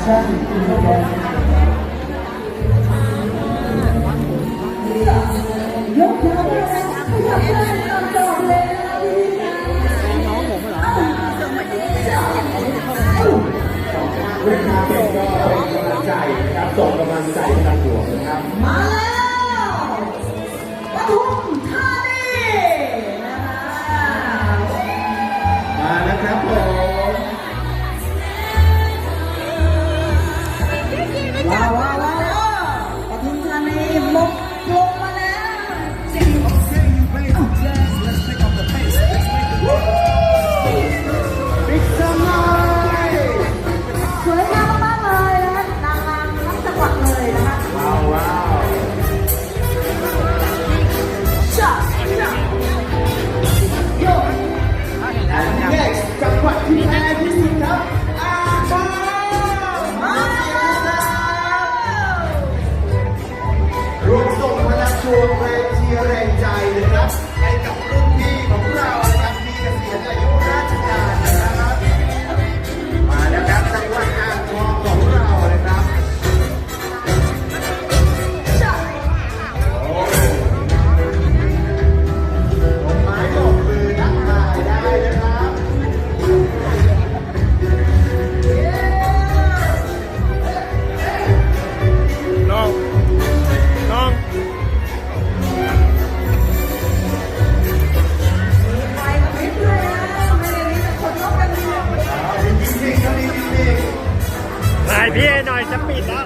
ยกขาเลยะได้ตามตดีเนะน้มเเวลาใจครับส่งกำลังใจให้กัวนะครับ มาแล้วมาทุ พี่หน่อยจะปิดแล้ว